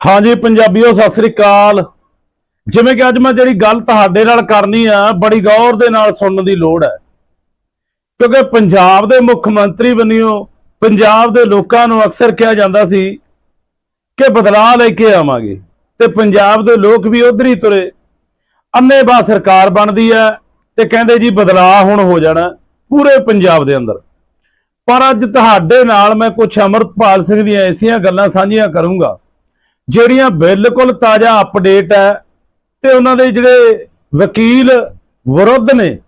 ਹਾਂਜੀ, ਪੰਜਾਬੀਓ, ਸਤਿ ਸ੍ਰੀ ਅਕਾਲ। ਜਿਵੇਂ ਕਿ ਅੱਜ ਮੈਂ ਜਿਹੜੀ ਗੱਲ ਤੁਹਾਡੇ ਨਾਲ ਕਰਨੀ ਆ, ਬੜੀ ਗੌਰ ਦੇ ਨਾਲ ਸੁਣਨ ਦੀ ਲੋੜ ਹੈ। ਕਿਉਂਕਿ ਪੰਜਾਬ ਦੇ ਮੁੱਖ ਮੰਤਰੀ ਬਣਿਓ ਪੰਜਾਬ ਦੇ ਲੋਕਾਂ ਨੂੰ ਅਕਸਰ ਕਿਹਾ ਜਾਂਦਾ ਸੀ ਕਿ ਬਦਲਾਅ ਲੈ ਕੇ ਆਵਾਂਗੇ ਤੇ ਪੰਜਾਬ ਦੇ ਲੋਕ ਵੀ ਉਧਰ ਹੀ ਤੁਰੇ। ਅੰਨੇਬਾਹ ਸਰਕਾਰ ਬਣਦੀ ਹੈ ਤੇ ਕਹਿੰਦੇ ਜੀ ਬਦਲਾਅ ਹੁਣ ਹੋ ਜਾਣਾ ਪੂਰੇ ਪੰਜਾਬ ਦੇ ਅੰਦਰ। ਪਰ ਅੱਜ ਤੁਹਾਡੇ ਨਾਲ ਮੈਂ ਕੁਝ ਅਮਰਪਾਲ ਸਿੰਘ ਦੀਆਂ ਐਸੀਆਂ ਗੱਲਾਂ ਸਾਂਝੀਆਂ ਕਰੂੰਗਾ। ਜਿਹੜੀਆਂ ਬਿਲਕੁਲ ਤਾਜ਼ਾ ਅਪਡੇਟ ਹੈ ਤੇ ਉਹਨਾਂ ਦੇ ਜਿਹੜੇ ਵਕੀਲ ਵਿਰੁੱਧ ਨੇ,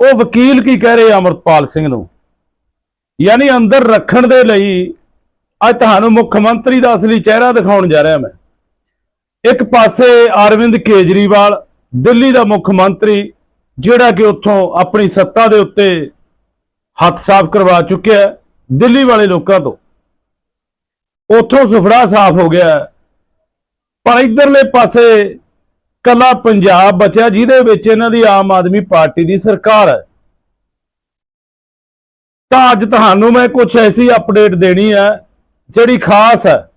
ਉਹ ਵਕੀਲ ਕੀ ਕਹਿ ਰਹੇ ਆ ਅਮਰਪਾਲ ਸਿੰਘ ਨੂੰ? ਯਾਨੀ ਅੰਦਰ ਰੱਖਣ ਦੇ ਲਈ ਅੱਜ ਤੁਹਾਨੂੰ ਮੁੱਖ ਮੰਤਰੀ ਦਾ ਅਸਲੀ ਚਿਹਰਾ ਦਿਖਾਉਣ ਜਾ ਰਿਹਾ ਮੈਂ। ਇੱਕ ਪਾਸੇ ਅਰਵਿੰਦ ਕੇਜਰੀਵਾਲ, ਦਿੱਲੀ ਦਾ ਮੁੱਖ ਮੰਤਰੀ, ਜਿਹੜਾ ਕਿ ਉੱਥੋਂ ਆਪਣੀ ਸੱਤਾ ਦੇ ਉੱਤੇ ਹੱਥ ਸਾਫ਼ ਕਰਵਾ ਚੁੱਕਿਆ ਦਿੱਲੀ ਵਾਲੇ ਲੋਕਾਂ ਤੋਂ। ਉੱਥੋਂ ਸੁਫੜਾ ਸਾਫ਼ ਹੋ ਗਿਆ। ਪਰ ਇਧਰਲੇ ਪਾਸੇ ਕੱਲਾ ਪੰਜਾਬ ਬਚਿਆ, ਜਿਹਦੇ ਵਿੱਚ ਇਹਨਾਂ ਦੀ ਆਮ ਆਦਮੀ ਪਾਰਟੀ ਦੀ ਸਰਕਾਰ ਹੈ। ਤਾਂ ਅੱਜ ਤੁਹਾਨੂੰ ਮੈਂ ਕੁਝ ਐਸੀ ਅਪਡੇਟ ਦੇਣੀ ਹੈ, ਜਿਹੜੀ ਖਾਸ ਹੈ।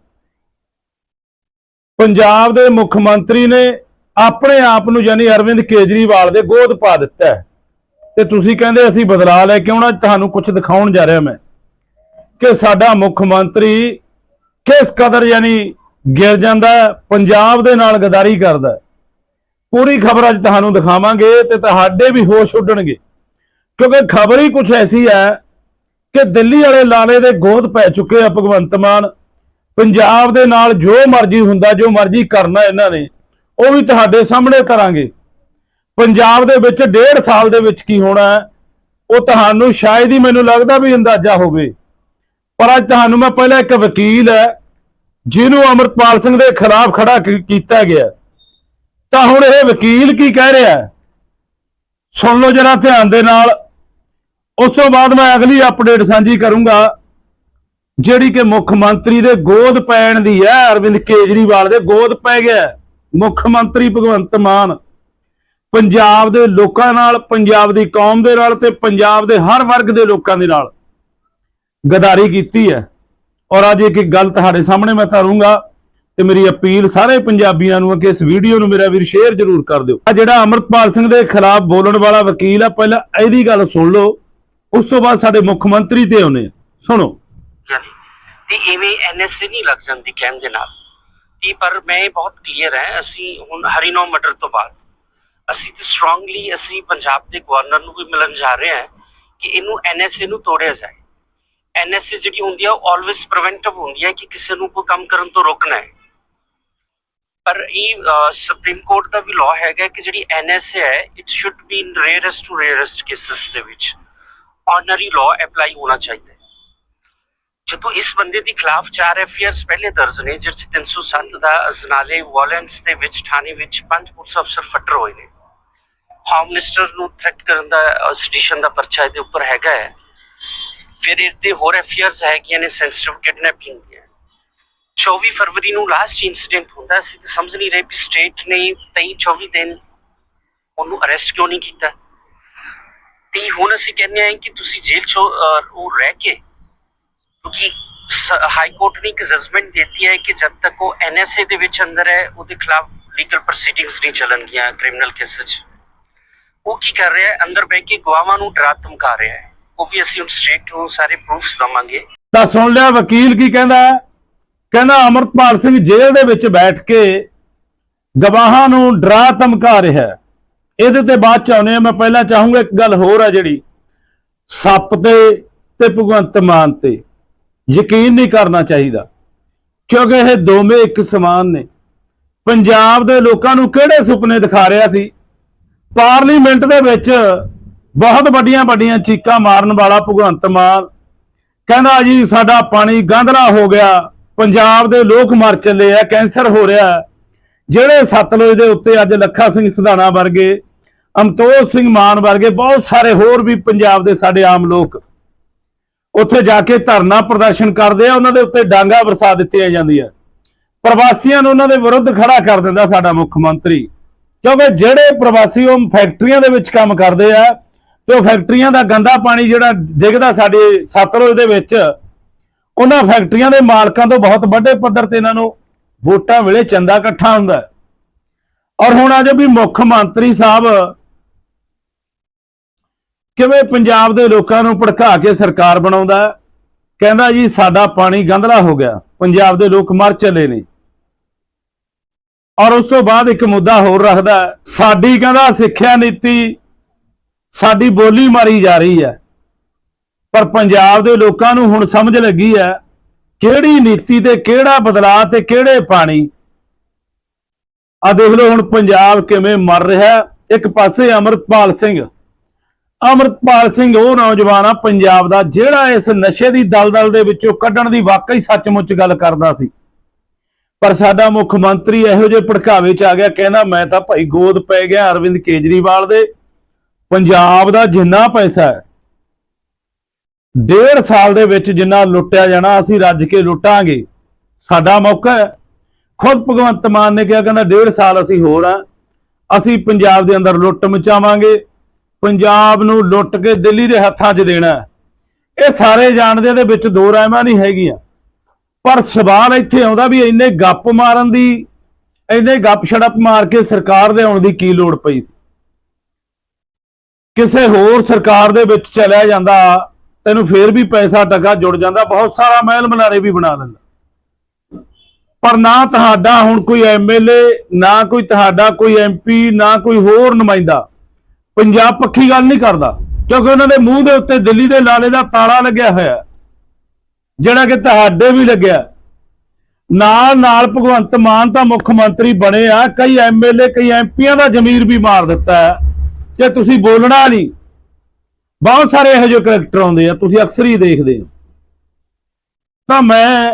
ਪੰਜਾਬ ਦੇ ਮੁੱਖ ਮੰਤਰੀ ਨੇ ਆਪਣੇ ਆਪ ਨੂੰ ਯਾਨੀ ਅਰਵਿੰਦ ਕੇਜਰੀਵਾਲ ਦੇ ਗੋਦ ਪਾ ਦਿੱਤਾ ਹੈ। ਤੇ ਤੁਸੀਂ ਕਹਿੰਦੇ ਅਸੀਂ ਬਦਲਾ ਲੈ ਕੇ ਆਉਣਾ, ਤੁਹਾਨੂੰ ਕੁਝ ਦਿਖਾਉਣ ਜਾ ਰਿਹਾ ਮੈਂ ਕਿ ਸਾਡਾ ਮੁੱਖ ਮੰਤਰੀ ਕਿਸ ਕਦਰ ਯਾਨੀ ਗਿਰ ਜਾਂਦਾ ਪੰਜਾਬ ਦੇ ਨਾਲ ਗਦਾਰੀ ਕਰਦਾ ਪੂਰੀ ਖਬਰ ਅੱਜ ਤੁਹਾਨੂੰ ਦਿਖਾਵਾਂਗੇ ਤੇ ਤੁਹਾਡੇ ਵੀ ਹੋਸ਼ ਉੱਡਣਗੇ। ਕਿਉਂਕਿ ਖਬਰ ਹੀ ਕੁਝ ਐਸੀ ਹੈ ਕਿ ਦਿੱਲੀ ਵਾਲੇ ਲਾਲੇ ਦੇ ਗੋਦ ਪੈ ਚੁੱਕੇ ਆ ਭਗਵੰਤ ਮਾਨ। ਪੰਜਾਬ ਦੇ ਨਾਲ ਜੋ ਮਰਜ਼ੀ ਹੁੰਦਾ, ਜੋ ਮਰਜ਼ੀ ਕਰਨਾ ਇਹਨਾਂ ਨੇ, ਉਹ ਵੀ ਤੁਹਾਡੇ ਸਾਹਮਣੇ ਕਰਾਂਗੇ। ਪੰਜਾਬ ਦੇ ਵਿੱਚ ਡੇਢ ਸਾਲ ਦੇ ਵਿੱਚ ਕੀ ਹੋਣਾ ਉਹ ਤੁਹਾਨੂੰ ਸ਼ਾਇਦ ਹੀ ਮੈਨੂੰ ਲੱਗਦਾ ਵੀ ਅੰਦਾਜ਼ਾ ਹੋਵੇ। ਪਰ ਅੱਜ ਤੁਹਾਨੂੰ ਮੈਂ ਪਹਿਲਾਂ ਇੱਕ ਵਕੀਲ ਹੈ, ਜਿਹਨੂੰ ਅਮਰਪਾਲ ਸਿੰਘ ਦੇ ਖਿਲਾਫ ਖੜਾ ਕੀਤਾ ਗਿਆ। ਤਾਂ ਹੁਣ ਇਹ ਵਕੀਲ ਕੀ ਕਹਿ ਰਿਹਾ ਸੁਣ ਲਓ ਜਰਾ ਧਿਆਨ ਦੇ ਨਾਲ। ਉਸ ਤੋਂ ਬਾਅਦ ਮੈਂ ਅਗਲੀ ਅਪਡੇਟ ਸਾਂਝੀ ਕਰੂੰਗਾ, ਜਿਹੜੀ ਕਿ ਮੁੱਖ ਮੰਤਰੀ ਦੇ ਗੋਦ ਪੈਣ ਦੀ ਹੈ, ਅਰਵਿੰਦ ਕੇਜਰੀਵਾਲ ਦੇ ਗੋਦ ਪੈ ਗਿਆ ਮੁੱਖ ਮੰਤਰੀ ਭਗਵੰਤ ਮਾਨ, ਪੰਜਾਬ ਦੇ ਲੋਕਾਂ ਨਾਲ, ਪੰਜਾਬ ਦੀ ਕੌਮ ਦੇ ਨਾਲ ਤੇ ਪੰਜਾਬ ਦੇ ਹਰ ਵਰਗ ਦੇ ਲੋਕਾਂ ਦੇ ਨਾਲ। ਗਦਾਰੀ ਕੀਤੀ ਹੈ। ਔਰ ਅੱਜ ਇੱਕ ਗੱਲ ਤੁਹਾਡੇ ਸਾਹਮਣੇ ਮੈਂ ਧਰੂੰਗਾ ਤੇ ਮੇਰੀ ਅਪੀਲ ਸਾਰੇ ਪੰਜਾਬੀਆਂ ਨੂੰ ਹੈ ਕਿ ਇਸ ਵੀਡੀਓ ਨੂੰ ਮੇਰਾ ਵੀਰ ਸ਼ੇਅਰ ਜ਼ਰੂਰ ਕਰ ਦਿਓ। ਆ ਜਿਹੜਾ ਅਮਰਪਾਲ ਸਿੰਘ ਦੇ ਖਿਲਾਫ ਬੋਲਣ ਵਾਲਾ ਵਕੀਲ ਆ, ਪਹਿਲਾਂ ਇਹਦੀ ਗੱਲ ਸੁਣ ਲਓ, ਉਸ ਤੋਂ ਬਾਅਦ ਸਾਡੇ ਮੁੱਖ ਮੰਤਰੀ ਤੇ ਆਉਨੇ ਸੁਣੋ। ਤੇ ਇਵੇਂ ਐਨਐਸਏ ਨਹੀਂ ਲੱਗ ਜਾਂਦੀ ਕਹਿਣ ਦੇ ਨਾਲ। ਤੇ ਪਰ ਮੈਂ ਬਹੁਤ ਕਲੀਅਰ ਹੈ, ਅਸੀਂ ਹੁਣ ਹਰੀਨੋ ਮਰਡਰ ਤੋਂ ਬਾਅਦ, ਅਸੀਂ ਤੇ ਸਟਰੋਂਗਲੀ ਅਸੀਂ ਪੰਜਾਬ ਦੇ ਗਵਰਨਰ ਨੂੰ ਵੀ ਮਿਲਣ ਜਾ ਰਹੇ ਹਾਂ ਕਿ ਇਹਨੂੰ ਐਨਐਸਏ ਨੂੰ ਤੋੜਿਆ ਜਾਏ। ਐਨਐਸਏ ਜਿਹੜੀ ਹੁੰਦੀ ਆ, ਉਹ ਆਲਵੇਸ ਪ੍ਰੀਵੈਂਟਿਵ ਹੁੰਦੀ ਹੈ ਕਿ ਕਿਸੇ ਨੂੰ ਕੋਈ ਕੰਮ ਕਰਨ ਤੋਂ ਰੋਕਣਾ ਹੈ। ਪਰ ਇਹ ਸੁਪਰੀਮ ਕੋਰਟ ਦਾ ਵੀ ਲਾਅ ਹੈਗਾ ਕਿ ਜਿਹੜੀ ਐਨਐਸਏ ਹੈ it should be in rarest to rarest cases ਦੇ ਵਿੱਚ। ਆਰਡਨਰੀ ਲਾਅ ਅਪਲਾਈ ਹੋਣਾ ਚਾਹੀਦਾ ਹੈ। ਜਦੋਂ ਇਸ ਬੰਦੇ ਦੇ ਖਿਲਾਫ ਚਾਰ ਐਫਆਈਆਰਸ ਪਹਿਲੇ ਦਰਜ ਨੇ ਜਿਸ 'ਚ 307 ਦਾ ਅਜ਼ਨਾਲੇ ਵਾਇਲੈਂਸ ਦੇ ਵਿੱਚ, ਥਾਣੇ ਵਿੱਚ ਪੰਜ ਪੁਲਿਸ ਅਫਸਰ ਫੱਟਰ ਹੋਏ ਨੇ। ਹੋਮ ਮਿਨਿਸਟਰ ਨੂੰ ਥ੍ਰੈਟ ਕਰਨ ਦਾ ਸਟੇਸ਼ਨ ਦਾ ਪਰਚਾ ਇਹਦੇ ਉੱਪਰ ਹੈਗਾ ਹੈ। ਫਿਰ ਇਹਦੇ ਹੋਰ ਐਫਆਈਆਰਸ ਹੈਗੀਆਂ ਨੇ ਸੈਂਸਿਟਿਵ ਕਿਡਨੈਪਿੰਗ ਦੀਆਂ 24 ਫਰਵਰੀ ਨੂੰ ਲਾਸਟ ਇਨਸੀਡੈਂਟ ਹੁੰਦਾ ਸੀ ਤਾਂ ਸਮਝ ਨਹੀਂ ਰਹੇ ਵੀ ਸਟੇਟ ਨੇ 23 24 ਦਿਨ ਉਹਨੂੰ ਅਰੈਸਟ ਕਿਉਂ ਨਹੀਂ ਕੀਤਾ? ਤੇ ਹੁਣ ਅਸੀਂ ਕਹਿੰਦੇ ਹਾਂ ਕਿ ਤੁਸੀਂ ਜੇਲ੍ਹ 'ਚ ਉਹ ਰਹਿ ਕੇ ਕਿਉਂਕਿ ਹਾਈ ਕੋਰਟ ਨੇ ਇੱਕ ਜਜਮੈਂਟ ਦਿੱਤੀ ਹੈ ਕਿ ਜਦ ਤੱਕ ਉਹ ਐਨਐਸਏ ਦੇ ਵਿੱਚ ਅੰਦਰ ਹੈ, ਉਹਦੇ ਖਿਲਾਫ ਲੀਗਲ ਪ੍ਰੋਸੀਡਿੰਗਸ ਨਹੀਂ ਚੱਲਣਗੀਆਂ ਕ੍ਰਿਮੀਨਲ ਕੇਸ 'ਚ। ਉਹ ਕੀ ਕਰ ਰਿਹਾ ਹੈ? ਅੰਦਰ ਬਹਿ ਕੇ ਗਵਾਹਾਂ ਨੂੰ ਡਰਾ ਧਮਕਾ ਰਿਹਾ ਹੈ। ਉਹ ਵੀ ਅਸੀਂ ਹੁਣ ਸਟੇਟ ਨੂੰ ਸਾਰੇ ਪ੍ਰੂਫਸ ਦਵਾਂਗੇ। ਤਾਂ ਸੁਣ ਲਿਆ, ਵਕੀਲ ਕੀ ਕਹਿੰਦਾ ਕਹਿੰਦਾ ਅਮਰਪਾਲ ਸਿੰਘ ਜੇਲ੍ਹ ਦੇ ਵਿੱਚ ਬੈਠ ਕੇ ਗਵਾਹਾਂ ਨੂੰ ਡਰਾ ਧਮਕਾ ਰਿਹਾ ਇਹਦੇ ਤੇ ਬਾਅਦ ਚ ਆਉਨੇ ਆ ਮੈਂ ਪਹਿਲਾਂ ਚਾਹੂੰਗਾ ਇੱਕ ਗੱਲ ਹੋਰ ਆ ਜਿਹੜੀ। ਸੱਪ ਤੇ ਤੇ ਭਗਵੰਤ ਮਾਨ ਤੇ। ਯਕੀਨ ਨਹੀਂ ਕਰਨਾ ਚਾਹੀਦਾ। ਕਿਉਂਕਿ ਇਹ ਦੋਵੇਂ ਇੱਕ ਸਮਾਨ ਨੇ। ਪੰਜਾਬ ਦੇ ਲੋਕਾਂ ਨੂੰ ਕਿਹੜੇ ਸੁਪਨੇ ਦਿਖਾ ਰਿਹਾ ਸੀ? ਪਾਰਲੀਮੈਂਟ ਦੇ ਵਿੱਚ ਬਹੁਤ ਵੱਡੀਆਂ ਵੱਡੀਆਂ ਚੀਕਾਂ ਮਾਰਨ ਵਾਲਾ ਭਗਵੰਤ ਮਾਨ। ਕਹਿੰਦਾ ਜੀ, ਸਾਡਾ ਪਾਣੀ ਗੰਧਲਾ ਹੋ ਗਿਆ। ਪੰਜਾਬ ਦੇ ਲੋਕ ਮਰ ਚੱਲੇ ਆ, ਕੈਂਸਰ ਹੋ ਰਿਹਾ। ਜਿਹੜੇ ਸਤਲੁਜ ਦੇ ਉੱਤੇ ਅੱਜ ਲੱਖਾ ਸਿੰਘ ਸਿਧਾਣਾ ਵਰਗੇ, ਅਮਤੋਜ ਸਿੰਘ ਮਾਨ ਵਰਗੇ, ਬਹੁਤ ਸਾਰੇ ਹੋਰ ਵੀ ਪੰਜਾਬ ਦੇ ਸਾਡੇ ਆਮ ਲੋਕ ਉੱਥੇ ਜਾ ਕੇ ਧਰਨਾ ਪ੍ਰਦਰਸ਼ਨ ਕਰਦੇ ਆ, ਉਹਨਾਂ ਦੇ ਉੱਤੇ ਡਾਂਗਾ ਵਰਸਾ ਦਿੱਤੀਆਂ ਜਾਂਦੀਆਂ। ਪ੍ਰਵਾਸੀਆਂ ਨੂੰ ਉਹਨਾਂ ਦੇ ਵਿਰੁੱਧ ਖੜਾ ਕਰ ਦਿੰਦਾ ਸਾਡਾ ਮੁੱਖ ਮੰਤਰੀ। ਕਿਉਂਕਿ ਜਿਹੜੇ ਪ੍ਰਵਾਸੀ ਉਹ ਫੈਕਟਰੀਆਂ ਦੇ ਵਿੱਚ ਕੰਮ ਕਰਦੇ ਆ ਤੇ ਉਹ ਫੈਕਟਰੀਆਂ ਦਾ ਗੰਦਾ ਪਾਣੀ ਜਿਹੜਾ ਡਿੱਗਦਾ ਸਾਡੇ ਸਤਲੁਜ ਦੇ ਵਿੱਚ, ਉਹਨਾਂ ਫੈਕਟਰੀਆਂ ਦੇ ਮਾਲਕਾਂ ਤੋਂ ਬਹੁਤ ਵੱਡੇ ਪੱਧਰ ਤੇ ਇਹਨਾਂ ਨੂੰ ਵੋਟਾਂ ਵੇਲੇ ਚੰਦਾ ਇਕੱਠਾ ਹੁੰਦਾ ਔਰ ਹੁਣ ਅੱਜ ਵੀ ਮੁੱਖ ਮੰਤਰੀ ਸਾਹਿਬ ਕਿਵੇਂ ਪੰਜਾਬ ਦੇ ਲੋਕਾਂ ਨੂੰ ਭੜਕਾ ਕੇ ਸਰਕਾਰ ਬਣਾਉਂਦਾ ਕਹਿੰਦਾ ਜੀ, ਸਾਡਾ ਪਾਣੀ ਗੰਧਲਾ ਹੋ ਗਿਆ, ਪੰਜਾਬ ਦੇ ਲੋਕ ਮਰ ਚੱਲੇ ਨੇ। ਔਰ ਉਸ ਤੋਂ ਬਾਅਦ ਇੱਕ ਮੁੱਦਾ ਹੋਰ ਰੱਖਦਾ ਸਾਡੀ ਕਹਿੰਦਾ ਸਿੱਖਿਆ ਨੀਤੀ ਸਾਡੀ ਬੋਲੀ ਮਾਰੀ ਜਾ ਰਹੀ ਹੈ। ਪਰ ਪੰਜਾਬ ਦੇ ਲੋਕਾਂ ਨੂੰ ਹੁਣ ਸਮਝ ਲੱਗੀ ਹੈ ਕਿਹੜੀ ਨੀਤੀ ਤੇ ਕਿਹੜਾ ਬਦਲਾਅ ਤੇ ਕਿਹੜੇ ਪਾਣੀ। ਆ ਦੇਖ ਲਓ ਹੁਣ ਪੰਜਾਬ ਕਿਵੇਂ ਮਰ ਰਿਹਾ ਇੱਕ ਪਾਸੇ ਅਮਰਤਪਾਲ ਸਿੰਘ। ਅਮਰਤਪਾਲ ਸਿੰਘ ਉਹ ਨੌਜਵਾਨ ਆ ਪੰਜਾਬ ਦਾ, ਜਿਹੜਾ ਇਸ ਨਸ਼ੇ ਦੀ ਦਲਦਲ ਦੇ ਵਿੱਚੋਂ ਕੱਢਣ ਦੀ ਵਾਕਈ ਸੱਚਮੁੱਚ ਗੱਲ ਕਰਦਾ ਸੀ। ਪਰ ਸਾਡਾ ਮੁੱਖ ਮੰਤਰੀ ਇਹੋ ਜਿਹੇ ਭੜਕਾਵੇ ਚ ਆ ਗਿਆ, ਕਹਿੰਦਾ ਮੈਂ ਤਾਂ ਭਾਈ ਗੋਦ ਪੈ ਗਿਆ ਅਰਵਿੰਦ ਕੇਜਰੀਵਾਲ ਦੇ। ਪੰਜਾਬ ਦਾ ਜਿੰਨਾ ਪੈਸਾ ਹੈ, ਡੇਢ ਸਾਲ ਦੇ ਵਿੱਚ ਜਿੰਨਾ ਲੁੱਟਿਆ ਜਾਣਾ, ਅਸੀਂ ਰੱਜ ਕੇ ਲੁੱਟਾਂਗੇ। ਸਾਡਾ ਮੌਕਾ ਹੈ। ਖੁਦ ਭਗਵੰਤ ਮਾਨ ਨੇ ਕਿਹਾ, ਕਹਿੰਦਾ ਡੇਢ ਸਾਲ ਅਸੀਂ ਹੋਰ ਆ ਅਸੀਂ ਪੰਜਾਬ ਦੇ ਅੰਦਰ ਲੁੱਟ ਮਚਾਵਾਂਗੇ। ਪੰਜਾਬ ਨੂੰ ਲੁੱਟ ਕੇ ਦਿੱਲੀ ਦੇ ਹੱਥਾਂ 'ਚ ਦੇਣਾ ਇਹ ਸਾਰੇ ਜਾਣਦੇ ਦੇ ਵਿੱਚ ਦੋ ਰਾਇਮਾਂ ਨਹੀਂ ਹੈਗੀਆਂ। ਪਰ ਸਵਾਲ ਇੱਥੇ ਆਉਂਦਾ ਵੀ ਇੰਨੇ ਗੱਪ ਮਾਰਨ ਦੀ, ਇੰਨੇ ਗੱਪ ਛੜਪ ਮਾਰ ਕੇ ਸਰਕਾਰ ਦੇ ਆਉਣ ਦੀ ਕੀ ਲੋੜ ਪਈ ਸੀ? ਕਿਸੇ ਹੋਰ ਸਰਕਾਰ ਦੇ ਵਿੱਚ ਚਲਿਆ ਜਾਂਦਾ, ਤੈਨੂੰ ਫੇਰ ਵੀ ਪੈਸਾ ਟਕਾ ਜੁੜ ਜਾਂਦਾ, ਬਹੁਤ ਸਾਰਾ ਮਹਿਲ ਮਨਾਰੇ ਵੀ ਬਣਾ ਲੈਂਦਾ। ਪਰ ਨਾ ਤੁਹਾਡਾ ਹੁਣ ਕੋਈ ਐਮਐਲਏ ਨਾ ਕੋਈ ਤੁਹਾਡਾ ਕੋਈ ਐਮਪੀ ਨਾ ਕੋਈ ਹੋਰ ਨੁਮਾਇੰਦਾ ਪੰਜਾਬ ਪੱਖੀ ਗੱਲ ਨਹੀਂ ਕਰਦਾ, ਕਿਉਂਕਿ ਉਹਨਾਂ ਦੇ ਮੂੰਹ ਦੇ ਉੱਤੇ ਦਿੱਲੀ ਦੇ ਲਾਲੇ ਦਾ ਤਾਲਾ ਲੱਗਿਆ ਹੋਇਆ ਜਿਹੜਾ ਕਿ ਤੁਹਾਡੇ ਵੀ ਲੱਗਿਆ ਨਾਲ ਨਾਲ ਭਗਵੰਤ ਮਾਨ ਤਾਂ ਮੁੱਖ ਮੰਤਰੀ ਬਣੇ ਆ, ਕਈ ਐਮਐਲਏ ਕਈ ਐਮਪੀਆਂ ਦਾ ਜ਼ਮੀਰ ਵੀ ਮਾਰ ਦਿੱਤਾ ਹੈ। ਕਿ ਤੁਸੀਂ ਬੋਲਣਾ ਨਹੀਂ, ਬਹੁਤ ਸਾਰੇ ਇਹੋ ਜਿਹੇ ਕਰੈਕਟਰ ਆਉਂਦੇ ਆ, ਤੁਸੀਂ ਅਕਸਰ ਹੀ ਦੇਖਦੇ ਹੋ। ਤਾਂ ਮੈਂ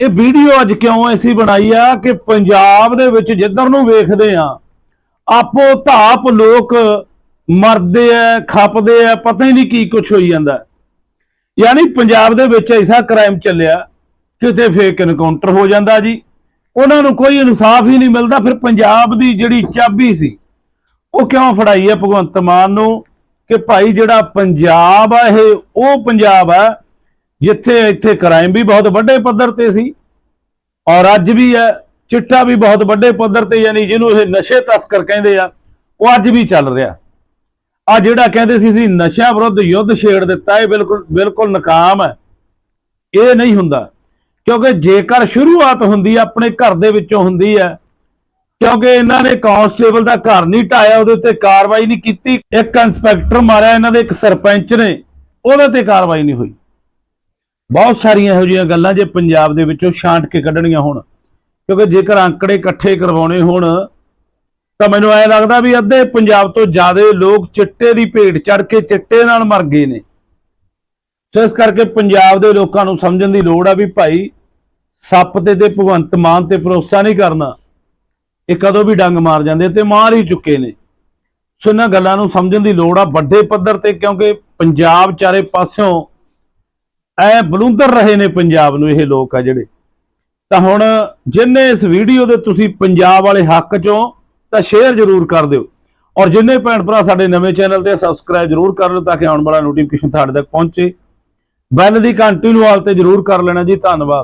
ਇਹ ਵੀਡੀਓ ਅੱਜ ਕਿਉਂ ਐਸੀ ਬਣਾਈ ਆ ਕਿ ਪੰਜਾਬ ਦੇ ਵਿੱਚ ਜਿੱਧਰ ਨੂੰ ਵੇਖਦੇ ਆ, ਆਪੋ ਧਾਪ ਲੋਕ ਮਰਦੇ ਆ, ਖਪਦੇ ਆ, ਪਤਾ ਹੀ ਨਹੀਂ ਕੀ ਕੁਝ ਹੋਈ ਜਾਂਦਾ। ਯਾਨੀ ਪੰਜਾਬ ਦੇ ਵਿੱਚ ਐਸਾ ਕ੍ਰਾਈਮ ਚੱਲਿਆ, ਕਿਤੇ ਫੇਕ ਇਨਕਾਊਂਟਰ ਹੋ ਜਾਂਦਾ ਜੀ। ਉਹਨਾਂ ਨੂੰ ਕੋਈ ਇਨਸਾਫ ਹੀ ਨਹੀਂ ਮਿਲਦਾ, ਫਿਰ ਪੰਜਾਬ ਦੀ ਜਿਹੜੀ ਚਾਬੀ ਸੀ ਉਹ ਕਿਉਂ ਫੜਾਈ ਹੈ ਭਗਵੰਤ ਮਾਨ ਨੂੰ ਕਿ ਭਾਈ ਜਿਹੜਾ ਪੰਜਾਬ ਆ ਇਹ, ਉਹ ਪੰਜਾਬ ਆ, ਜਿੱਥੇ ਇੱਥੇ ਕ੍ਰਾਈਮ ਵੀ ਬਹੁਤ ਵੱਡੇ ਪੱਧਰ ਤੇ ਸੀ ਔਰ ਅੱਜ ਵੀ ਹੈ, ਚਿੱਟਾ ਵੀ ਬਹੁਤ ਵੱਡੇ ਪੱਧਰ ਤੇ ਯਾਨੀ ਜਿਹਨੂੰ ਇਹ ਨਸ਼ੇ ਤਸਕਰ ਕਹਿੰਦੇ ਆ, ਉਹ ਅੱਜ ਵੀ ਚੱਲ ਰਿਹਾ। ਆ ਜਿਹੜਾ ਕਹਿੰਦੇ ਸੀ ਸੀ ਨਸ਼ਾ ਵਿਰੁੱਧ ਯੁੱਧ ਛੇੜ ਦਿੱਤਾ, ਇਹ ਬਿਲਕੁਲ ਬਿਲਕੁਲ ਨਕਾਮ ਹੈ। ਇਹ ਨਹੀਂ ਹੁੰਦਾ, ਕਿਉਂਕਿ ਜੇਕਰ ਸ਼ੁਰੂਆਤ ਹੁੰਦੀ, ਆਪਣੇ ਘਰ ਦੇ ਵਿੱਚੋਂ ਹੁੰਦੀ ਹੈ ਕਿਉਂਕਿ ਇਹਨਾਂ ਨੇ ਕਾਂਸਟੇਬਲ ਦਾ ਘਰ ਨਹੀਂ ਢਾਇਆ, ਉਹਦੇ ਉੱਤੇ ਕਾਰਵਾਈ ਨਹੀਂ ਕੀਤੀ। ਇੱਕ ਇੰਸਪੈਕਟਰ ਮਾਰਿਆ, ਇਹਨਾਂ ਦੇ ਇੱਕ ਸਰਪੰਚ ਨੇ, ਉਹਦੇ ਤੇ ਕਾਰਵਾਈ ਨਹੀਂ ਹੋਈ। ਬਹੁਤ ਸਾਰੀਆਂ ਇਹੋ ਜਿਹੀਆਂ ਗੱਲਾਂ ਜੇ ਪੰਜਾਬ ਦੇ ਵਿੱਚੋਂ ਛਾਂਟ ਕੇ ਕੱਢਣੀਆਂ ਹੋਣ, ਕਿਉਂਕਿ ਜੇਕਰ ਅੰਕੜੇ ਇਕੱਠੇ ਕਰਵਾਉਣੇ ਹੋਣ, ਤਾਂ ਮੈਨੂੰ ਐ ਲੱਗਦਾ ਵੀ ਅੱਧੇ ਪੰਜਾਬ ਤੋਂ ਜ਼ਿਆਦਾ ਲੋਕ ਚਿੱਟੇ ਦੀ ਭੇਟ ਚੜ ਕੇ ਚਿੱਟੇ ਨਾਲ ਮਰ ਗਏ ਨੇ। ਸੋ ਇਸ ਕਰਕੇ ਪੰਜਾਬ ਦੇ ਲੋਕਾਂ ਨੂੰ ਸਮਝਣ ਦੀ ਲੋੜ ਆ ਵੀ ਭਾਈ, ਸੱਪ ਤੇ ਤੇ ਭਗਵੰਤ ਮਾਨ ਤੇ ਭਰੋਸਾ ਨਹੀਂ ਕਰਨਾ। ਇਹ ਕਦੋਂ ਵੀ ਡੰਗ ਮਾਰ ਜਾਂਦੇ ਤੇ ਮਾਰ ਹੀ ਚੁੱਕੇ ਨੇ। ਸੋ ਇਹਨਾਂ ਗੱਲਾਂ ਨੂੰ ਸਮਝਣ ਦੀ ਲੋੜ ਆ ਵੱਡੇ ਪੱਧਰ ਤੇ, ਕਿਉਂਕਿ ਪੰਜਾਬ ਚਾਰੇ ਪਾਸਿਓਂ ਐ ਬਲੁੰਦਰ ਰਹੇ ਨੇ ਪੰਜਾਬ ਨੂੰ ਇਹ ਲੋਕ ਆ ਜਿਹੜੇ। ਤਾਂ ਹੁਣ ਜਿੰਨੇ ਇਸ ਵੀਡੀਓ ਦੇ ਤੁਸੀਂ ਪੰਜਾਬ ਵਾਲੇ ਹੱਕ ਚੋਂ ਤਾਂ ਸ਼ੇਅਰ ਜ਼ਰੂਰ ਕਰ ਦਿਓ। ਔਰ ਜਿੰਨੇ ਭੈਣ ਭਰਾ ਸਾਡੇ ਨਵੇਂ ਚੈਨਲ ਤੇ ਸਬਸਕ੍ਰਾਈਬ ਜ਼ਰੂਰ ਕਰ ਲਓ ਤਾਂ ਕਿ ਆਉਣ ਵਾਲਾ ਨੋਟੀਫਿਕੇਸ਼ਨ ਤੁਹਾਡੇ ਤੱਕ ਪਹੁੰਚੇ। ਬੈਲ ਦੀ ਘੰਟੀ ਨੂੰ ਆਲ ਤੇ ਜ਼ਰੂਰ ਕਰ ਲੈਣਾ ਜੀ। ਧੰਨਵਾਦ।